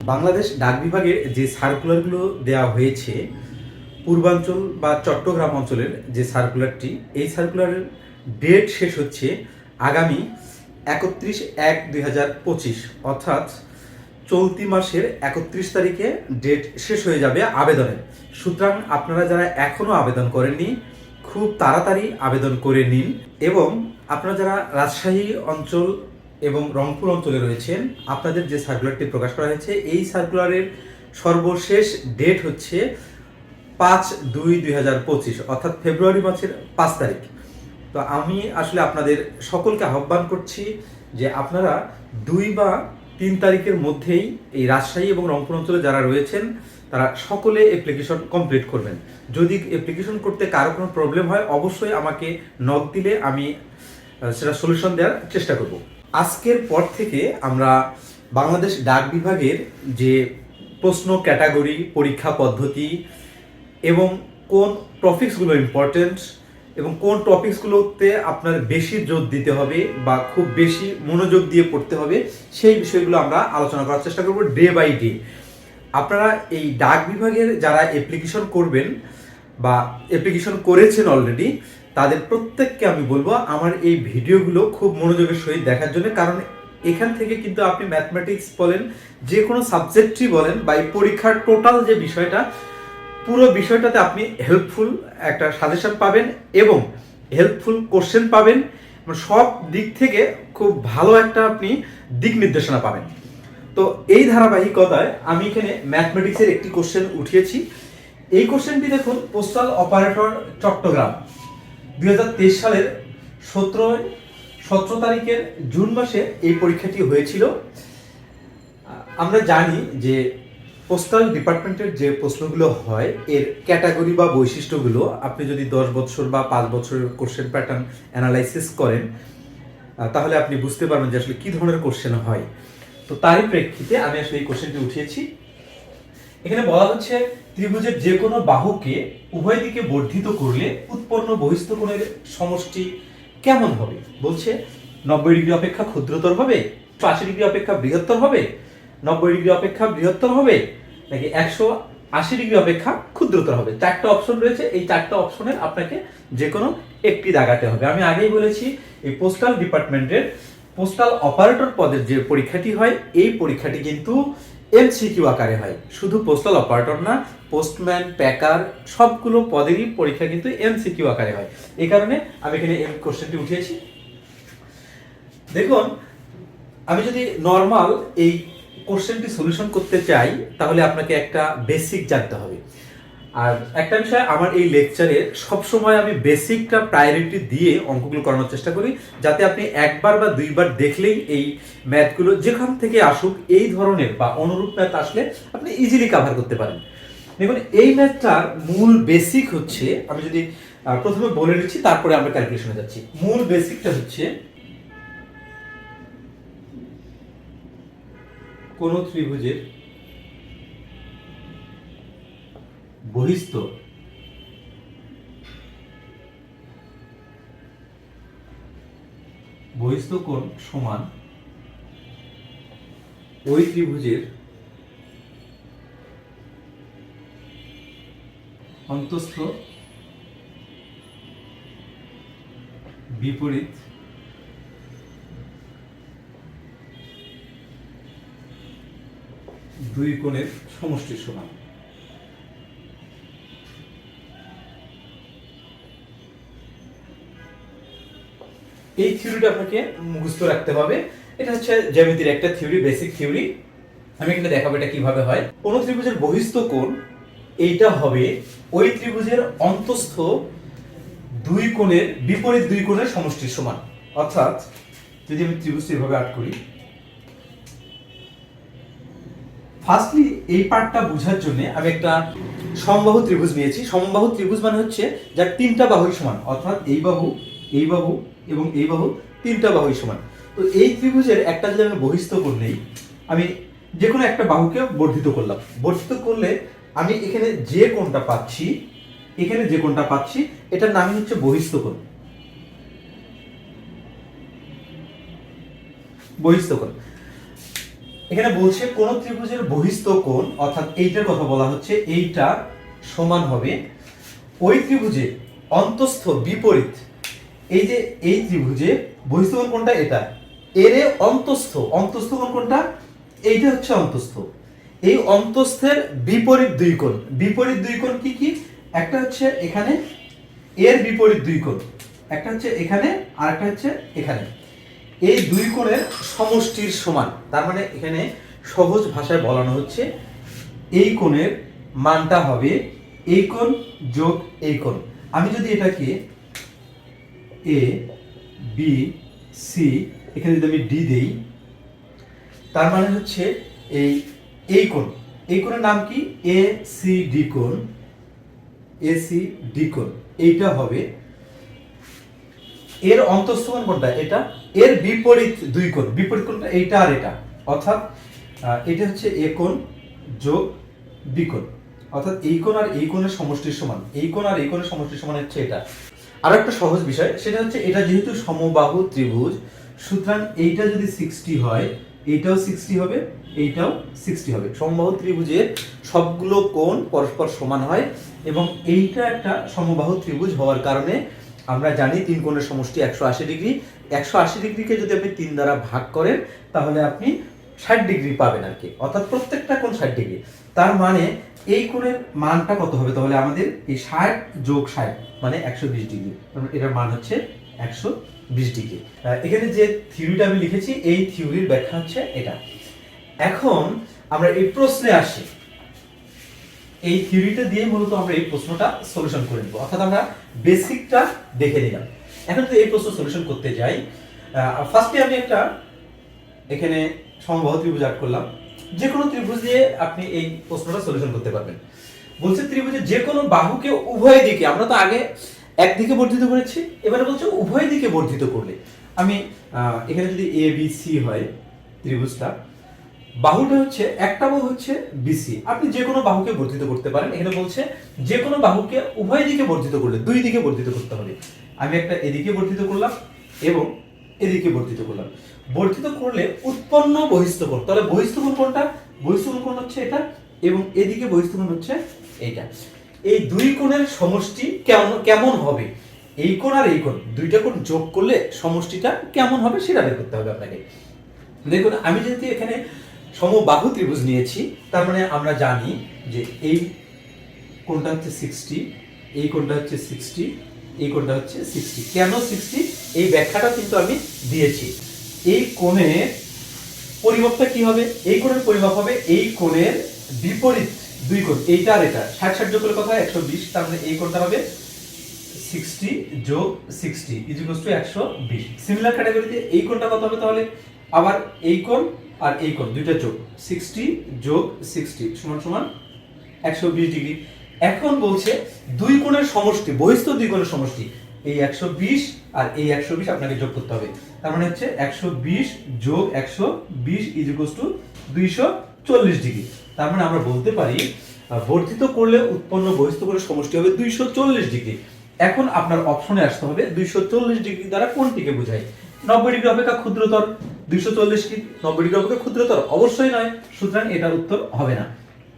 বাংলাদেশ ডাক বিভাগের যে সার্কুলারগুলো দেওয়া হয়েছে, পূর্বাঞ্চল বা চট্টগ্রাম অঞ্চলের যে সার্কুলারটি এই সার্কুলারের ডেট শেষ হচ্ছে আগামী একত্রিশ এক দুই হাজার পঁচিশ, অর্থাৎ চলতি মাসের একত্রিশ তারিখে ডেট শেষ হয়ে যাবে আবেদনের। সুতরাং আপনারা যারা এখনও আবেদন করেননি, খুব তাড়াতাড়ি আবেদন করে নিন এবং আপনারা যারা রাজশাহী অঞ্চল এবং রংপুর অঞ্চলে রয়েছেন আপনাদের যে সার্কুলারটি প্রকাশ করা হয়েছে, এই সার্কুলারের সর্বশেষ ডেট হচ্ছে পাঁচ দুই দুই হাজার পঁচিশ, অর্থাৎ ফেব্রুয়ারি মাসের পাঁচ তারিখ। তো আমি আসলে আপনাদের সকলকে আহ্বান করছি যে আপনারা দুই বা তিন তারিখের মধ্যেই এই রাজশাহী এবং রংপুর অঞ্চলে যারা রয়েছেন, তারা সকলে অ্যাপ্লিকেশন কমপ্লিট করবেন। যদি অ্যাপ্লিকেশন করতে কারও কোনো প্রবলেম হয়, অবশ্যই আমাকে নক দিলে আমি সেটা সলিউশন দেওয়ার চেষ্টা করব। আজকের পর থেকে আমরা বাংলাদেশ ডাক বিভাগের যে প্রশ্ন ক্যাটাগরি, পরীক্ষা পদ্ধতি এবং কোন টপিকসগুলো ইম্পর্টেন্ট এবং কোন টপিকসগুলোতে আপনার বেশি জোর দিতে হবে বা খুব বেশি মনোযোগ দিয়ে পড়তে হবে, সেই বিষয়গুলো আমরা আলোচনা করার চেষ্টা করব ডে বাই ডে আপনারা এই ডাক বিভাগের যারা অ্যাপ্লিকেশন করবেন বা অ্যাপ্লিকেশন করেছেন অলরেডি তাদের প্রত্যেককে আমি বলব, আমার এই ভিডিওগুলো খুব মনোযোগের সহিত দেখার জন্য, কারণ এখান থেকে কিন্তু আপনি ম্যাথমেটিক্স বলেন, যে কোনো সাবজেক্টই বলেন, বা এই পরীক্ষার টোটাল যে বিষয়টা, পুরো বিষয়টাতে আপনি হেল্পফুল একটা সাজেশন পাবেন এবং হেল্পফুল কোশ্চেন পাবেন সব দিক থেকে খুব ভালো একটা আপনি দিক নির্দেশনা পাবেন। তো এই ধারাবাহিকতায় আমি এখানে ম্যাথমেটিক্সের একটি কোশ্চেন উঠিয়েছি। এই কোশ্চেনটি দেখুন পোস্টাল অপারেটর চট্টগ্রাম। দুই সালের সতেরো সতেরো তারিখের জুন মাসে এই পরীক্ষাটি হয়েছিল। আমরা জানি যে পোস্টাল ডিপার্টমেন্টের যে প্রশ্নগুলো হয়, এর ক্যাটাগরি বা বৈশিষ্ট্যগুলো আপনি যদি দশ বছর বা পাঁচ বছরের কোশ্চেন প্যাটার্ন অ্যানালাইসিস করেন তাহলে আপনি বুঝতে পারবেন যে আসলে কী ধরনের কোশ্চেন হয়। তো তারই প্রেক্ষিতে আমি আসলে এই কোশ্চেনটি উঠিয়েছি। এখানে বলা হচ্ছে ত্রিভুজের যে কোনো বাহুকে উভয় দিকে বর্ধিত করলে উৎপন্ন বহিস্থ কোণের সমষ্টি কেমন হবে? বলছে, নব্বই ডিগ্রি অপেক্ষা ক্ষুদ্রতর হবে? আশি ডিগ্রি অপেক্ষা বৃহত্তর হবে? নব্বই ডিগ্রি অপেক্ষা বৃহত্তর হবে? নাকি একশো আশি ডিগ্রি অপেক্ষা ক্ষুদ্রতর হবে? চারটা অপশন রয়েছে। এই চারটা অপশনের আপনাকে যে কোনো একটি দাগাতে হবে। আমি আগেই বলেছি, এই পোস্টাল ডিপার্টমেন্টের পোস্টাল অপারেটর পদের যে পরীক্ষাটি হয়, এই পরীক্ষাটি কিন্তু এমসিকিউ আকারে হয়। শুধু পোস্টাল অপারেটর না পোস্টম্যান প্যাকার সবগুলো পদেরই পরীক্ষা কিন্তু এমসিকিউ আকারে হয়। এই কারণে আমি এখানে এম কোশ্চেনটি উঠিয়েছি। দেখুন, আমি যদি নর্মাল এই কোশ্চেনটি সলিউশন করতে চাই, তাহলে আপনাকে একটা বেসিক জানতে হবে। আর একটা বিষয়, আমার এই লেকচারে সবসময় আমি বেসিকটা প্রায়োরিটি দিয়ে অঙ্কগুলো করানোর চেষ্টা করি, যাতে আপনি একবার বা দুইবার দেখলেই এই ম্যাথগুলো যেখান থেকে আসুক, এই ধরনের বা অনুরূপ ম্যাথ আসলে আপনি ইজিলি কাভার করতে পারেন। দেখুন, এই ম্যাথটার মূল বেসিক হচ্ছে, আমি যদি প্রথমে বলে নিচ্ছি তারপরে আমরা ক্যালকুলেশনে যাচ্ছি। মূল বেসিকটা হচ্ছে কোন ত্রিভুজের বহিস্থ। বহিস্থ কোণ সমান ওই ত্রিভুজের অন্তস্থ বিপরীত দুই কোণের সমষ্টির সমান। এই থিওরিটা আপনাকে মুখস্থ রাখতে হবে। এটা হচ্ছে জ্যামিতির একটা থিওরি, বেসিক থিওরি। আমি এখানে দেখাবো এটা কীভাবে হয়। কোন ত্রিভুজের বহিস্থ কোণ, এইটা হবে ওই ত্রিভুজের অন্তস্থ দুই কোণের বিপরীত দুই কোণের সমষ্টির সমান। অর্থাৎ, যদি আমি ত্রিভুজটি এভাবে আট করি ফার্স্টলি এই পার্টটা বোঝার জন্য আমি একটা সমবাহু ত্রিভুজ নিয়েছি। সমবাহু ত্রিভুজ মানে হচ্ছে যার তিনটা বাহুই সমান। অর্থাৎ এই বাহু এই বাহু এবং এই বাহু তিনটা বাহুই সমান। তো এই ত্রিভুজের একটা যদি আমি বহিস্থ করলেই আমি যে কোনো একটা বাহুকে বর্ধিত করলাম। বর্ধিত করলে আমি এখানে যে কোনটা পাচ্ছি, এখানে যে কোনটা পাচ্ছি, এটার নামই হচ্ছে বহিস্থ কোণ। বহিস্থ কোণ। এখানে বলছে কোন ত্রিভুজের বহিস্থ কোণ, অর্থাৎ এইটার কথা বলা হচ্ছে এইটা সমান হবে ওই ত্রিভুজে অন্তস্থ বিপরীত এই যে, এই ত্রিভুজে বহিস্থ কোণ কোনটা এটা, এর অন্তস্থ অন্তস্থ কোণ কোনটা এইটা হচ্ছে অন্তস্থ। এই অন্তস্থের বিপরীত দুই কোণ, বিপরীত দুই কোণ কি কি? একটা হচ্ছে এখানে, এর বিপরীত দুই কোণ, একটা হচ্ছে এখানে আর একটা হচ্ছে এখানে। এই দুই কোণের সমষ্টির সমান, তার মানে এখানে সহজ ভাষায় বলানো হচ্ছে, এই কোণের মানটা হবে এই কোণ যোগ এই কোণ। আমি যদি এটাকে এ বি সি এখানে যদি আমি ডি দেই, তার মানে হচ্ছে এই এই কোণ। এই কোণের নাম কি? এ সি ডি কোণ। এ সি ডি কোণ। এইটা হবে এর অন্তস্থ কোণ কোনটা এটা এর বিপরীত দুই কোণ। বিপরীত কোণটা এইটা আর এটা। অর্থাৎ এটা হচ্ছে এ কোণ যোগ বি অর্থাৎ এই কোণ আর এই কোণের সমষ্টির সমান। এই কোণ আর এই কোণের সমষ্টির সমান হচ্ছে এটা। আর একটা সহজ বিষয়, সেটা হচ্ছে এটা যেহেতু সমবাহু ত্রিভুজ, সুতরাং এইটা যদি সিক্সটি হয়, এইটাও সিক্সটি হবে, এইটাও সিক্সটি হবে। সমবাহু ত্রিভুজের সবগুলো কোণ পরস্পর সমান হয় এবং এইটা একটা সমবাহু ত্রিভুজ হওয়ার কারণে আমরা জানি তিন কোণের সমষ্টি একশো আশি ডিগ্রি। একশো আশি ডিগ্রিকে যদি আপনি তিন দ্বারা ভাগ করেন, তাহলে আপনি ষাট ডিগ্রি পাবেন আর কি। অর্থাৎ প্রত্যেকটা কোণ ষাট ডিগ্রি। তার মানে এই কোণের মানটা কত হবে? তাহলে আমাদের এই ষাট যোগ ষাট মানে একশো বিশ ডিগ্রি। মানে এটার মান হচ্ছে একশো বিশ ডিগ্রি। এখানে যে থিওরিটা আমি লিখেছি, এই থিওরির ব্যাখ্যা হচ্ছে এটা। এখন আমরা এই প্রশ্নে আসি। এই থিওরিটা দিয়ে মূলত আমরা এই প্রশ্নটা সলিউশন করে নেব। অর্থাৎ আমরা বেসিকটা দেখে নিলাম। এখন তো এই প্রশ্ন সলিউশন করতে যাই। ফার্স্টে আমি একটা এখানে সমবাহু ত্রিভুজ আর্ট করলাম। যে কোনো ত্রিভুজ দিয়ে আপনি এই প্রশ্নটা সলিউশন করতে পারবেন। বলছে ত্রিভুজের যে কোনো বাহুকে উভয় দিকে, আমরা তো আগে একদিকে বর্ধিত করেছি, এবারে বলছে উভয় দিকে বর্ধিত করলে। আমি এখানে যদি এ বি সি হয় ত্রিভুজটা, বাহুটা হচ্ছে, একটা বাহু হচ্ছে বিসি আপনি যে কোনো বাহুকে বর্ধিত করতে পারেন, এখানে বলছে যে কোনো বাহুকে উভয় দিকে বর্ধিত করলে, দুই দিকে বর্ধিত করতে হবে। আমি একটা এদিকে বর্ধিত করলাম, এবং এদিকে বর্ধিত করলাম। বর্ধিত করলে উৎপন্ন বহিস্থ কোণ। তাহলে বহিস্থ কোণ কোনটা? বহিস্থ কোণ কোণ হচ্ছে এটা এবং এদিকে বহিস্থ হচ্ছে এইটা। এই দুই কোণের সমষ্টি কেমন কেমন হবে? এই কোণ আর এই কোণ। দুইটা কোণ যোগ করলে সমষ্টিটা কেমন হবে সেটা বের করতে হবে আপনাকে। দেখুন, আমি যেহেতু এখানে সমবাহু ত্রিভুজ নিয়েছি, তার মানে আমরা জানি যে এই কোণটা হচ্ছে সিক্সটি এই কোণটা হচ্ছে সিক্সটি এই কোণটা হচ্ছে সিক্সটি কেন সিক্সটি এই ব্যাখ্যাটা কিন্তু আমি দিয়েছি। এই কোণের পরিমাপটা কি হবে? এই কোণের পরিমাপ হবে এই কোণের বিপরীত দুই কোণ। এইটা আর এটা। ষাট ষাট যোগ করলে কথা একশো বিশ। মানে এই কোণটা হবে সিক্সটি যোগ সিক্সটি ইজিকলস টু একশো বিশ। সিমিলার ক্যাটাগরিতে এই কোণটা কত হবে তাহলে? আবার এই কোণ আর এই কোণ, দুইটা যোগ। সিক্সটি যোগ সিক্সটি সমান সমান একশো বিশ ডিগ্রি। এখন বলছে দুই কোণের সমষ্টি, বহিস্থ দুই কোণের সমষ্টি। এই একশো বিশ আর এই একশো বিশ আপনাকে যোগ করতে হবে। তার মানে হচ্ছে একশো বিশ যোগ একশো বিশ ইজিকলস টু দুইশো চল্লিশ ডিগ্রি। তার মানে আমরা বলতে পারি বর্ধিত করলে উৎপন্ন বহিস্থ কোণের সমষ্টি হবে দুইশো চল্লিশ ডিগ্রি। এখন আপনার অপশনে আসতে হবে দুইশো চল্লিশ ডিগ্রি দ্বারা কোনটিকে বোঝায়? নব্বই ডিগ্রি অপেক্ষা ক্ষুদ্রতর। দুইশো চল্লিশ কি নব্বই ডিগ্রি অপেক্ষা ক্ষুদ্রতর? অবশ্যই নয়। সুতরাং এটার উত্তর হবে না।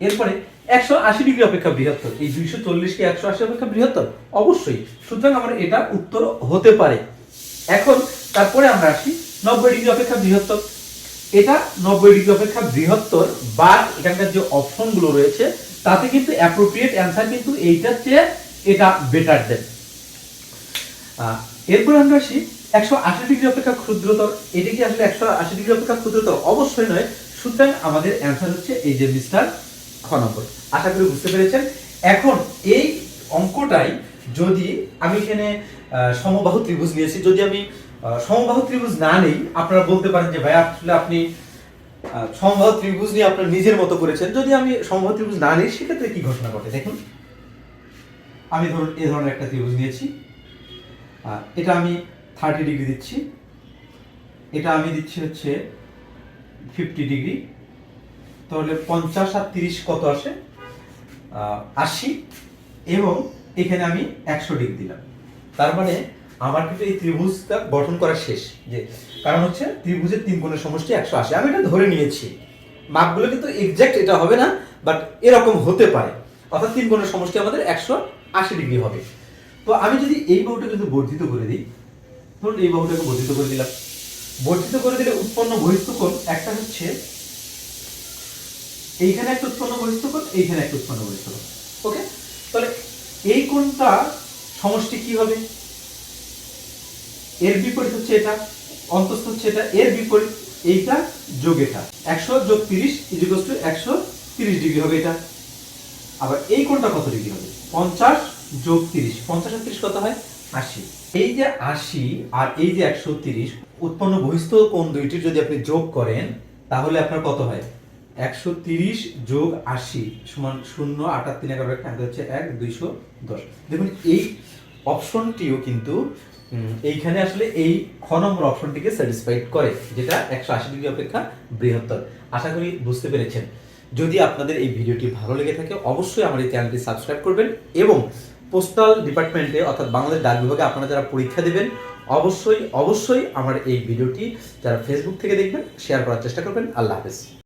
এরপরে একশো আশি ডিগ্রি অপেক্ষা বৃহত্তর। এই দুইশো চল্লিশ কি একশো আশি অপেক্ষা বৃহত্তর? অবশ্যই। সুতরাং আমার এটা উত্তর হতে পারে। এখন তারপরে আমরা আসি নব্বই ডিগ্রি অপেক্ষা বৃহত্তর। এটা নব্বই ডিগ্রি অপেক্ষা বৃহত্তর বা এখানকার যে অপশনগুলো রয়েছে, তাতে কিন্তু অ্যাপ্রোপ্রিয়েট অ্যান্সার কিন্তু এইটার চেয়ে এটা বেটার দেন। এরপর আমরা আসি একশো আশি ডিগ্রি অপেক্ষা ক্ষুদ্রতর। এটি কি আসলে একশো আশি ডিগ্রি অপেক্ষা ক্ষুদ্রতর? অবশ্যই নয়। সুতরাং আমাদের অ্যান্সার হচ্ছে এই যে মিস্টার খ নম্বর। আশা করি বুঝতে পেরেছেন। এখন এই অঙ্কটাই যদি আমি এখানে সমবাহু ত্রিভুজ নিয়েছি, যদি আমি সমবাহু ত্রিভুজ না নেই, আপনারা বলতে পারেন যে, ভাই, আসলে আপনি সমবাহু ত্রিভুজ নিয়ে আপনার নিজের মতো করেছেন। যদি আমি সমবাহু ত্রিভুজ না নিই, সেক্ষেত্রে কি ঘটনা ঘটে? দেখুন, আমি ধরুন এ ধরনের একটা ত্রিভুজ নিয়েছি। এটা আমি থার্টি ডিগ্রি দিচ্ছি। এটা আমি দিচ্ছি হচ্ছে ফিফটি ডিগ্রি তাহলে পঞ্চাশ আর তিরিশ কত আসে? আশি। এবং এখানে আমি একশো ডিগ্রি দিলাম। তার মানে আমার কিন্তু এই ত্রিভুজটা গঠন করা শেষ। যে কারণ হচ্ছে ত্রিভুজের তিন কোণের সমষ্টি একশো আশি। আমি এটা ধরে নিয়েছি। মাপগুলো কিন্তু এক্সাক্ট এটা হবে না বাট এরকম হতে পারে। অর্থাৎ তিন কোণের সমষ্টি আমাদের একশো আশি ডিগ্রি হবে। তো আমি যদি এই বাহুটা কিন্তু বর্ধিত করে দিই, ধরুন এই বাহুটাকে বর্ধিত করে দিলাম। বর্ধিত করে দিলে উৎপন্ন বহিস্থ কোণ একটা হচ্ছে এইখানে একটা উৎপন্ন বহিস্থ কোণ, এইখানে একটা উৎপন্ন বহিস্থ কোণ। ওকে তাহলে এই কোণটা সমষ্টি কি হবে? এর বিপরীত হচ্ছে এটা, অন্তস্থ হচ্ছে এটা, এর বিপরীত এইটা, যোগ এটা। একশো যোগ তিরিশ ইজিকস টু একশো তিরিশ ডিগ্রি হবে এটা। আবার এই কোণটা কত ডিগ্রি হবে? পঞ্চাশ যোগ তিরিশ, পঞ্চাশ আর তিরিশ কত হয়? আশি। এই যে আশি আর এই যে একশো তিরিশ, উৎপন্ন বহিস্থ কোণ দুইটির যদি আপনি যোগ করেন, তাহলে আপনার কত হয়? একশো তিরিশ যোগ আশি সমান শূন্য আটার তিন এগারো একটা হচ্ছে এক, দুইশো দশ। দেখুন, এই অপশনটিও কিন্তু এইখানে আসলে এই খ নম্বর অপশনটিকে স্যাটিসফাইড করে, যেটা একশো আশি ডিগ্রি অপেক্ষা বৃহত্তর। আশা করি বুঝতে পেরেছেন। যদি আপনাদের এই ভিডিওটি ভালো লেগে থাকে, অবশ্যই আমার এই চ্যানেলটি সাবস্ক্রাইব করবেন এবং পোস্টাল ডিপার্টমেন্টে, অর্থাৎ বাংলাদেশ ডাক বিভাগে আপনারা যারা পরীক্ষা দেবেন, অবশ্যই অবশ্যই আমার এই ভিডিওটি যারা ফেসবুক থেকে দেখবেন শেয়ার করার চেষ্টা করবেন। আল্লাহ হাফেজ।